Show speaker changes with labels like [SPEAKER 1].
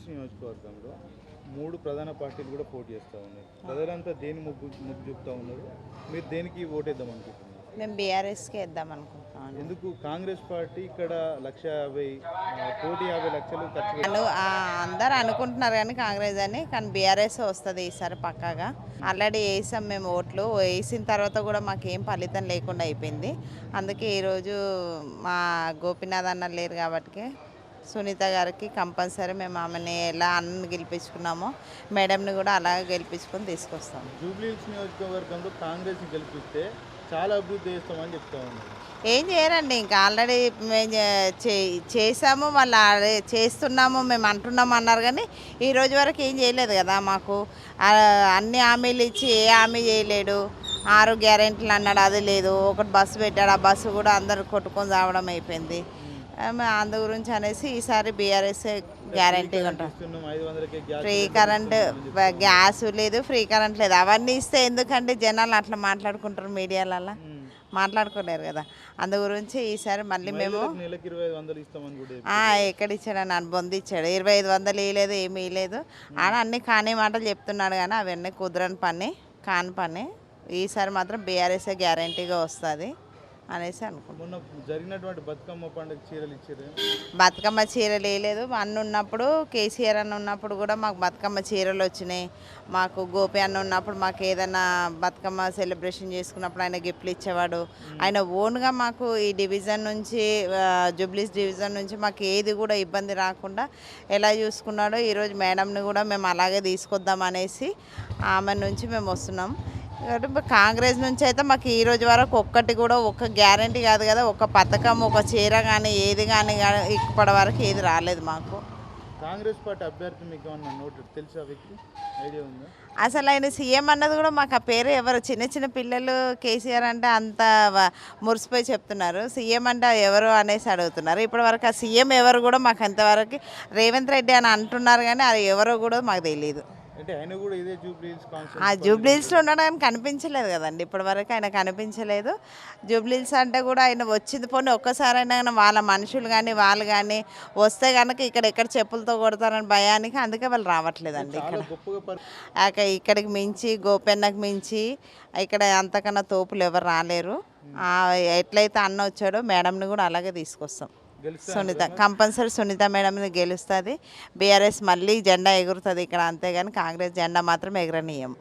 [SPEAKER 1] జూబ్లీస్ నియోజకవర్గంలో మూడు ప్రధాన పార్టీలు కూడా పోటీ చేస్తూ ఉన్నాయి ప్రజలంతా దేని ముగ్గు ముగ్గు చూపుతా ఉన్నారు? మీరు దేనికి ఓటేద్దాం అనుకుంటున్నారు?
[SPEAKER 2] మేము బీఆర్ఎస్కి వేద్దాం అనుకుంటున్నాం.
[SPEAKER 1] ఎందుకు? కాంగ్రెస్ పార్టీ ఇక్కడ లక్ష యాభై కోటి యాభై లక్షలు ఖర్చు
[SPEAKER 2] అందరు అనుకుంటున్నారు కానీ కాంగ్రెస్ అని కానీ బీఆర్ఎస్ వస్తుంది ఈసారి పక్కాగా. ఆల్రెడీ వేసాం మేము ఓట్లు. వేసిన తర్వాత కూడా మాకు ఏం ఫలితం లేకుండా అయిపోయింది. అందుకే ఈరోజు మా గోపీనాథ్ అన్న లేరు కాబట్టి సునీత గారికి కంపల్సరీ మేము ఆమెని ఎలా అన్న గెలిపించుకున్నామో మేడంని కూడా అలాగే గెలిపించుకొని తీసుకొస్తాం.
[SPEAKER 1] జూబ్లీస్ నియోజకవర్గంలో కాంగ్రెస్ గెలిపిస్తే చాలా అభివృద్ధి చేస్తామని చెప్తా
[SPEAKER 2] ఏం చేయరండి ఇంకా ఆల్రెడీ మేము చేసాము వాళ్ళు ఆల్రెడీ చేస్తున్నాము మేము అంటున్నాము అన్నారు కానీ ఈ రోజు వరకు ఏం చేయలేదు కదా మాకు. అన్ని హామీలు ఇచ్చి ఏ హామీ చేయలేడు. ఆరు గ్యారెంటీలు అన్నాడు అది లేదు. ఒకటి బస్సు పెట్టాడు ఆ బస్సు కూడా అందరు కొట్టుకొని రావడం అయిపోయింది. అందు గురించి అనేసి ఈసారి బీఆర్ఎస్ గ్యారంటీగా ఉంటాం ఫ్రీ కరెంట్ గ్యాస్ లేదు ఫ్రీ కరెంట్ లేదు. అవన్నీ ఇస్తే ఎందుకంటే జనాలు అట్లా మాట్లాడుకుంటారు మీడియాలలో. మాట్లాడుకోలేరు కదా. అందు గురించి ఈసారి మళ్ళీ మేము ఎక్కడ ఇచ్చాడు అని బొంది ఇచ్చాడు ఇరవై ఐదు వందలు ఇవ్వలేదు ఏమీ ఇవ్వలేదు ఆడ అన్ని కాని మాటలు చెప్తున్నాడు కానీ అవన్నీ కుదరని పని కాని పని. ఈసారి మాత్రం బీఆర్ఎస్ఏ గ్యారంటీగా వస్తుంది. అనేసి అనుకుంటున్నాం
[SPEAKER 1] జరిగినటువంటి బతుకమ్మ పండుగ చీరలు ఇచ్చారు.
[SPEAKER 2] బతుకమ్మ చీరలు వేయలేదు. అన్న ఉన్నప్పుడు కేసీఆర్ అన్న ఉన్నప్పుడు కూడా మాకు బతుకమ్మ చీరలు వచ్చినాయి. మాకు గోపి అన్న ఉన్నప్పుడు మాకు ఏదైనా బతుకమ్మ సెలబ్రేషన్ చేసుకున్నప్పుడు ఆయన గిఫ్ట్లు ఇచ్చేవాడు. ఆయన ఓన్గా మాకు ఈ డివిజన్ నుంచి జూబ్లీస్ డివిజన్ నుంచి మాకు ఏది కూడా ఇబ్బంది రాకుండా ఎలా చూసుకున్నాడో ఈరోజు మేడంని కూడా మేము అలాగే తీసుకొద్దాం అనేసి ఆమె నుంచి మేము వస్తున్నాం. కాబట్టి కాంగ్రెస్ నుంచి అయితే మాకు ఈ రోజు వరకు ఒక్కటి కూడా ఒక్క గ్యారంటీ కాదు కదా. ఒక పథకం ఒక చీర కానీ ఏది కానీ ఇప్పటి వరకు ఏది రాలేదు మాకు.
[SPEAKER 1] కాంగ్రెస్ పార్టీ అభ్యర్థి మీకు ఏమన్నా నోట్ తెలుసా వ్యక్తి ఐడియా ఉందా?
[SPEAKER 2] అసలు ఆయన సీఎం అన్నది కూడా మాకు ఆ పేరు ఎవరు? చిన్న చిన్న పిల్లలు కేసీఆర్ అంటే అంత మురిసిపోయి చెప్తున్నారు. సీఎం అంటే ఎవరు అనేసి అడుగుతున్నారు. ఇప్పటి వరకు ఆ సీఎం ఎవరు కూడా మాకు అంతవరకు రేవంత్ రెడ్డి అని అంటున్నారు కానీ అది ఎవరో కూడా మాకు తెలియదు
[SPEAKER 1] అంటే ఆయన కూడా ఇదే
[SPEAKER 2] ఆ జూబ్లీహిల్స్లో ఉండడం కనిపించలేదు కదండి. ఇప్పటివరకు ఆయన కనిపించలేదు. జూబ్లీహిల్స్ అంటే కూడా ఆయన వచ్చింది పోనీ ఒక్కసారైనా వాళ్ళ మనుషులు కానీ వాళ్ళు కానీ వస్తే కనుక ఇక్కడ ఎక్కడ చెప్పులతో కొడతారని భయానికి అందుకే వాళ్ళు రావట్లేదండి ఇక్కడ. ఇక్కడికి మించి గోపెన్నకు మించి ఇక్కడ అంతకన్నా తోపులు ఎవరు రాలేరు. ఎట్లయితే అన్న వచ్చాడో మేడంని కూడా అలాగే తీసుకొస్తాం. సునీత కంపల్సరీ సునీత మేడం గెలుస్తుంది. బీఆర్ఎస్ మళ్ళీ జెండా ఎగురుతుంది ఇక్కడ అంతేగాని కాంగ్రెస్ జెండా మాత్రం ఎగరనీయం.